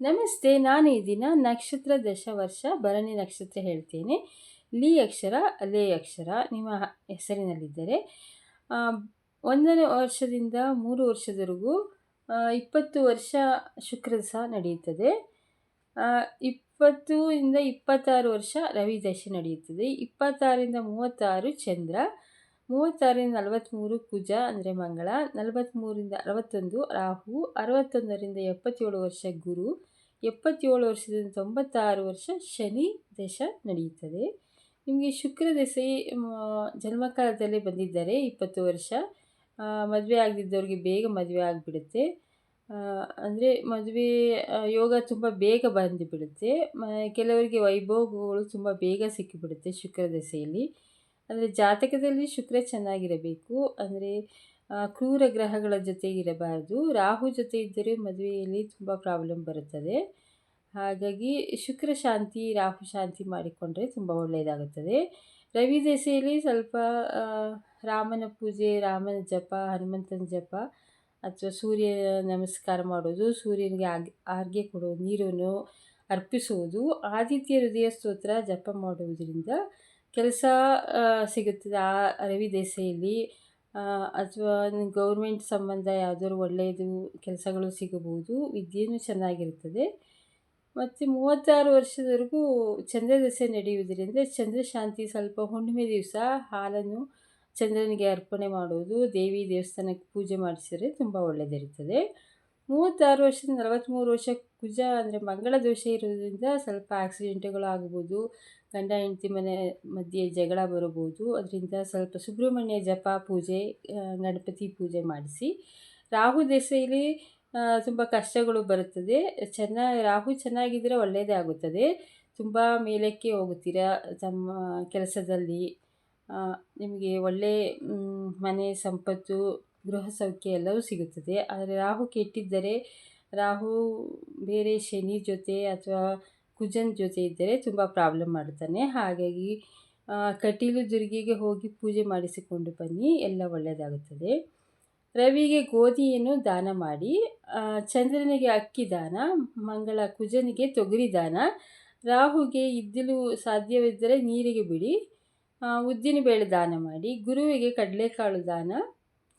ನಮಸ್ತೆ, ನಾನು ಈ ದಿನ ನಕ್ಷತ್ರ ದಶವರ್ಷ ಭರಣಿ ನಕ್ಷತ್ರ ಹೇಳ್ತೇನೆ. ಲಿ ಅಕ್ಷರ, ಲೇ ಅಕ್ಷರ ನಿಮ್ಮ ಹೆಸರಿನಲ್ಲಿದ್ದರೆ ಒಂದನೇ ವರ್ಷದಿಂದ ಮೂರು ವರ್ಷದವರೆಗೂ ಇಪ್ಪತ್ತು ವರ್ಷ ಶುಕ್ರ ಸಹ ನಡೆಯುತ್ತದೆ. ಇಪ್ಪತ್ತು ಇಂದ ಇಪ್ಪತ್ತಾರು ವರ್ಷ ರವಿ ದಶೆ ನಡೆಯುತ್ತದೆ. ಇಪ್ಪತ್ತಾರರಿಂದ ಮೂವತ್ತಾರು ಚಂದ್ರ, ಮೂವತ್ತಾರರಿಂದ ನಲವತ್ತ್ಮೂರು ಕುಜ ಅಂದರೆ ಮಂಗಳ ನಲವತ್ತ್ಮೂರಿಂದ ಅರವತ್ತೊಂದು ರಾಹು, ಅರವತ್ತೊಂದರಿಂದ ಎಪ್ಪತ್ತೇಳು ವರ್ಷ ಗುರು ಎಪ್ಪತ್ತೇಳು ವರ್ಷದಿಂದ ತೊಂಬತ್ತಾರು ವರ್ಷ ಶನಿ ದಶ ನಡೆಯುತ್ತದೆ. ನಿಮಗೆ ಶುಕ್ರ ದಶೆ ಜನ್ಮಕಾಲದಲ್ಲಿ ಬಂದಿದ್ದರೆ ಇಪ್ಪತ್ತು ವರ್ಷ. ಮದುವೆ ಆಗದಿದ್ದವ್ರಿಗೆ ಬೇಗ ಮದುವೆ ಆಗಿಬಿಡುತ್ತೆ. ಅಂದರೆ ಮದುವೆ ಯೋಗ ತುಂಬ ಬೇಗ ಬಂದುಬಿಡುತ್ತೆ ಕೆಲವರಿಗೆ ವೈಭೋಗಗಳು ತುಂಬ ಬೇಗ ಸಿಕ್ಕಿಬಿಡುತ್ತೆ ಶುಕ್ರ ದಶೆಯಲ್ಲಿ. ಅಂದರೆ ಜಾತಕದಲ್ಲಿ ಶುಕ್ರ ಚೆನ್ನಾಗಿರಬೇಕು. ಅಂದರೆ ಕ್ರೂರ ಗ್ರಹಗಳ ಜೊತೆ ಇರಬಾರದು. ರಾಹು ಜೊತೆ ಇದ್ದರೆ ಮದುವೆಯಲ್ಲಿ ತುಂಬ ಪ್ರಾಬ್ಲಮ್ ಬರುತ್ತದೆ. ಹಾಗಾಗಿ ಶುಕ್ರ ಶಾಂತಿ, ರಾಹು ಶಾಂತಿ ಮಾಡಿಕೊಂಡ್ರೆ ತುಂಬ ಒಳ್ಳೆಯದಾಗುತ್ತದೆ. ರವಿ ದೇಸೆಯಲ್ಲಿ ಸ್ವಲ್ಪ ರಾಮನ ಪೂಜೆ, ರಾಮನ ಜಪ, ಹನುಮಂತನ ಜಪ ಅಥವಾ ಸೂರ್ಯ ನಮಸ್ಕಾರ ಮಾಡೋದು ಸೂರ್ಯನಿಗೆ ಆಗ್, ಆರ್ಗೆ ಕೊಡೋದು ನೀರನ್ನು ಅರ್ಪಿಸುವುದು, ಆದಿತ್ಯ ಹೃದಯ ಸ್ತೋತ್ರ ಜಪ ಮಾಡುವುದರಿಂದ ಕೆಲಸ ಸಿಗುತ್ತದೆ. ಆ, ರವಿ ದಶೆಯಲ್ಲಿ ಅಥವಾ ಗೌರ್ಮೆಂಟ್ ಸಂಬಂಧ ಯಾವುದಾದ್ರು ಒಳ್ಳೆಯದು ಕೆಲಸಗಳು ಸಿಗಬಹುದು ವಿದ್ಯೆಯೂ ಚೆನ್ನಾಗಿರ್ತದೆ ಮತ್ತು ಮೂವತ್ತಾರು ವರ್ಷದವರೆಗೂ ಚಂದ್ರದಶೆ ನಡೆಯುವುದರಿಂದ ಚಂದ್ರಶಾಂತಿ ಸ್ವಲ್ಪ ಹುಣ್ಣಿಮೆ ದಿವಸ ಹಾಲನ್ನು ಚಂದ್ರನಿಗೆ ಅರ್ಪಣೆ ಮಾಡುವುದು ದೇವಿ ದೇವಸ್ಥಾನಕ್ಕೆ ಪೂಜೆ ಮಾಡಿಸಿದರೆ ತುಂಬ ಒಳ್ಳೆಯದಿರುತ್ತದೆ ಮೂವತ್ತಾರು ವರ್ಷದಿಂದ ನಲವತ್ತ್ಮೂರು ವರ್ಷ ಕುಜ ಅಂದರೆ ಮಂಗಳ ದೋಷ ಇರೋದ್ರಿಂದ ಸ್ವಲ್ಪ ಆಕ್ಸಿಡೆಂಟ್ಗಳು ಆಗ್ಬೋದು. ಗಂಡ ಹೆಂಡತಿ ಮನೆ ಮಧ್ಯೆ ಜಗಳ ಬರಬಹುದು. ಅದರಿಂದ ಸ್ವಲ್ಪ ಸುಬ್ರಹ್ಮಣ್ಯ ಜಪ ಪೂಜೆ ಗಣಪತಿ ಪೂಜೆ ಮಾಡಿಸಿ. ರಾಹು ದಶೆಯಲ್ಲಿ ತುಂಬ ಕಷ್ಟಗಳು ಬರುತ್ತದೆ. ಚೆನ್ನಾಗಿ ರಾಹು ಚೆನ್ನಾಗಿದ್ದರೆ ಒಳ್ಳೆಯದೇ ಆಗುತ್ತದೆ. ತುಂಬ ಮೇಲಕ್ಕೆ ಹೋಗುತ್ತೀರಾ ತಮ್ಮ ಕೆಲಸದಲ್ಲಿ? ನಿಮಗೆ ಒಳ್ಳೆ ಮನೆ ಸಂಪತ್ತು, ಗೃಹ ಸೌಖ್ಯ ಎಲ್ಲವೂ ಸಿಗುತ್ತದೆ. ಆದರೆ ರಾಹು ಕೆಟ್ಟಿದ್ದರೆ, ರಾಹು ಬೇರೆ ಶನಿ ಜೊತೆ ಅಥವಾ ಕುಜನ್ ಜೊತೆ ಇದ್ದರೆ ತುಂಬ ಪ್ರಾಬ್ಲಮ್ ಮಾಡ್ತಾನೆ. ಹಾಗಾಗಿ ಕಟೀಲು ದುರ್ಗಿಗೆ ಹೋಗಿ ಪೂಜೆ ಮಾಡಿಸಿಕೊಂಡು ಬನ್ನಿ, ಎಲ್ಲ ಒಳ್ಳೆಯದಾಗುತ್ತದೆ ರವಿಗೆ ಗೋಧಿಯನ್ನು ದಾನ ಮಾಡಿ ಚಂದ್ರನಿಗೆ ಅಕ್ಕಿ ದಾನ, ಮಂಗಳ ಕುಜನಿಗೆ ತೊಗರಿ ದಾನ, ರಾಹುಗೆ ಇದ್ದಿಲು ಸಾಧ್ಯವಿದ್ದರೆ ನೀರಿಗೆ ಬಿಡಿ ಉದ್ದಿನ ಬೇಳೆ ದಾನ ಮಾಡಿ, ಗುರುವಿಗೆ ಕಡಲೆಕಾಳು ದಾನ,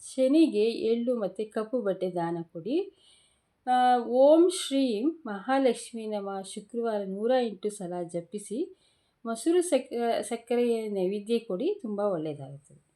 ಶನಿಗೆ ಎಳ್ಳು ಮತ್ತು ಕಪ್ಪು ಬಟ್ಟೆ ದಾನ ಕೊಡಿ ಓಂ ಶ್ರೀ ಮಹಾಲಕ್ಷ್ಮಿ ನಮ. ಶುಕ್ರವಾರ ನೂರ ಎಂಟು ಸಲ ಜಪಿಸಿ ಮೊಸರು ಸಕ್ಕ ಸಕ್ಕರೆಯ ನೈವೇದ್ಯ ಕೊಡಿ, ತುಂಬ ಒಳ್ಳೆಯದಾಗುತ್ತದೆ.